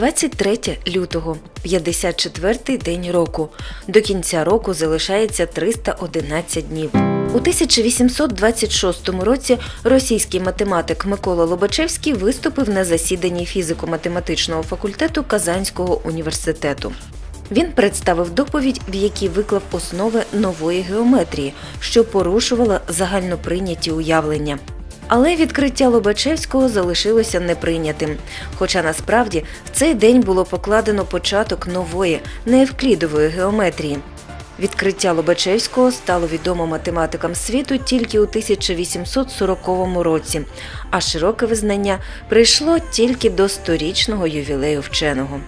23 лютого, 54-й день року. До кінця року залишається 311 днів. У 1826 році російський математик Микола Лобачевський виступив на засіданні фізико-математичного факультету Казанського університету. Він представив доповідь, в якій виклав основи нової геометрії, що порушувала загальноприйняті уявлення. Але відкриття Лобачевського залишилося неприйнятим. Хоча насправді в цей день було покладено початок нової, неевклідової геометрії. Відкриття Лобачевського стало відомо математикам світу тільки у 1840 році, а широке визнання прийшло тільки до сторічного ювілею вченого.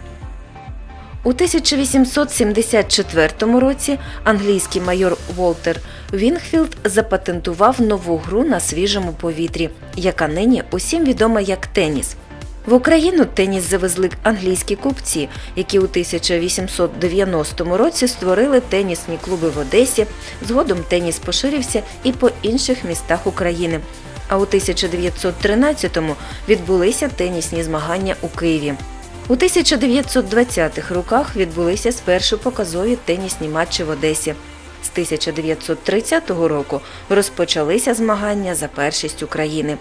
У 1874 році англійський майор Волтер Вінгфілд запатентував нову гру на свіжому повітрі, яка нині усім відома як теніс. В Україну теніс завезли англійські купці, які у 1890 році створили тенісні клуби в Одесі. Згодом теніс поширився і по інших містах України. А у 1913-му відбулися тенісні змагання у Києві. У 1920-х роках відбулися спершу показові тенісні матчі в Одесі. З 1930 року розпочалися змагання за першість України.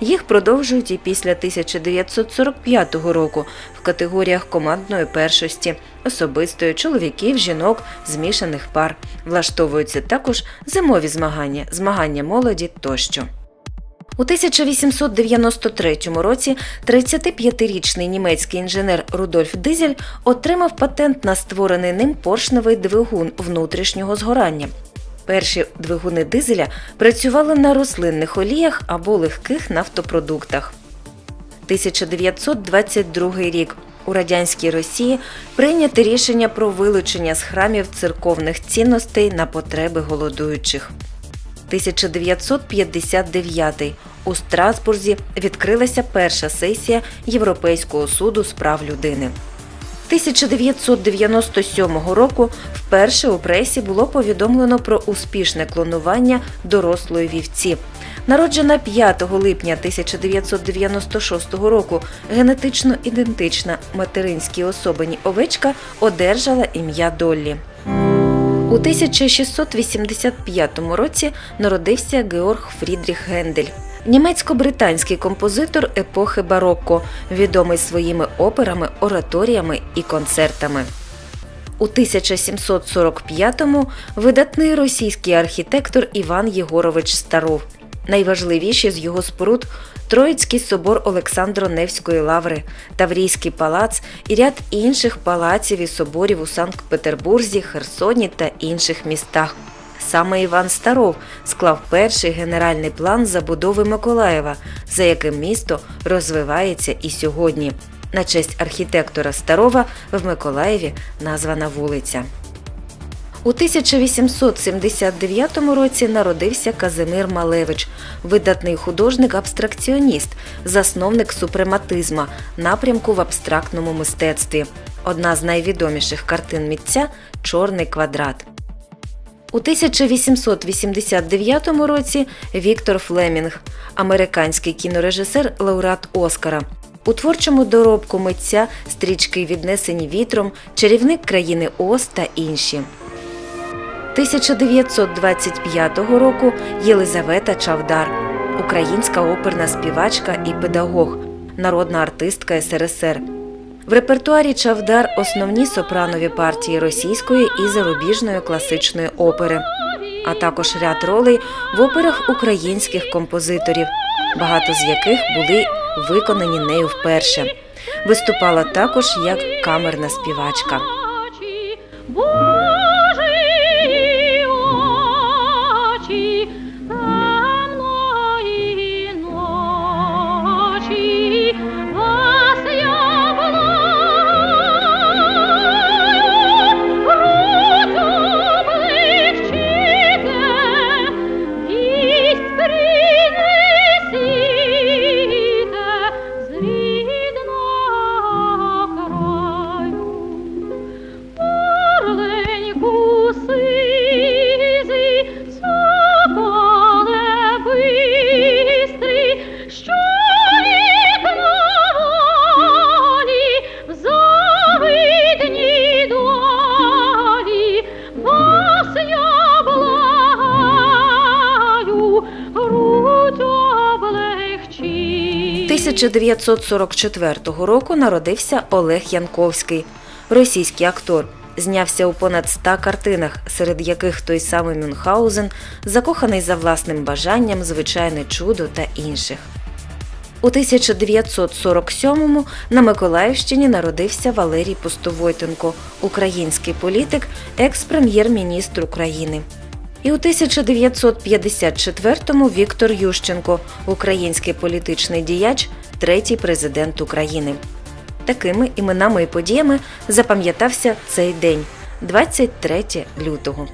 Їх продовжують і після 1945 року в категоріях командної першості, особистої, чоловіків, жінок, змішаних пар. Влаштовуються також зимові змагання, змагання молоді тощо. У 1893 році 35-річний німецький інженер Рудольф Дизель отримав патент на створений ним поршневий двигун внутрішнього згорання. Перші двигуни дизеля працювали на рослинних оліях або легких нафтопродуктах. 1922 рік у радянській Росії прийнято рішення про вилучення з храмів церковних цінностей на потреби голодуючих. 1959 у Страсбурзі відкрилася перша сесія Європейського суду з прав людини. 1997 року вперше у пресі було повідомлено про успішне клонування дорослої вівці. Народжена 5 липня 1996 року генетично ідентична материнській особині овечка одержала ім'я Доллі. У 1685 році народився Георг Фрідріх Гендель, німецько-британський композитор епохи барокко, відомий своїми операми, ораторіями і концертами. У 1745-му видатний російський архітектор Іван Єгорович Старов. Найважливіші з його споруд Троїцький собор Олександро Невської лаври, Таврійський палац і ряд інших палаців і соборів у Санкт-Петербурзі, Херсоні та інших містах. Саме Іван Старов склав перший генеральний план забудови Миколаєва, за яким місто розвивається і сьогодні. На честь архітектора Старова в Миколаєві названа вулиця. У 1879 році народився Казимир Малевич, видатний художник-абстракціоніст, засновник супрематизма, напрямку в абстрактному мистецтві. Одна з найвідоміших картин митця Чорний квадрат. У 1889 році Віктор Флемінг, американський кінорежисер, лауреат Оскара. У творчому доробку митця стрічки віднесені вітром, чарівник країни Оз та інші. 1925 року Єлизавета Чавдар, українська оперна співачка і педагог, народна артистка СРСР. В репертуарі Чавдар основні сопранові партії російської і зарубіжної класичної опери, а також ряд ролей в операх українських композиторів, багато з яких були виконані нею вперше. Виступала також як камерна співачка. 1944 року народився Олег Янковський, російський актор. Знявся у понад 100 картинах, серед яких той самий Мюнхгаузен, закоханий за власним бажанням, звичайне чудо та інших. У 1947-му на Миколаївщині народився Валерій Пустовойтенко, український політик, екс-прем'єр-міністр України. І у 1954-му Віктор Ющенко, український політичний діяч, третій президент України. Такими іменами і подіями запам'ятався цей день 23 лютого.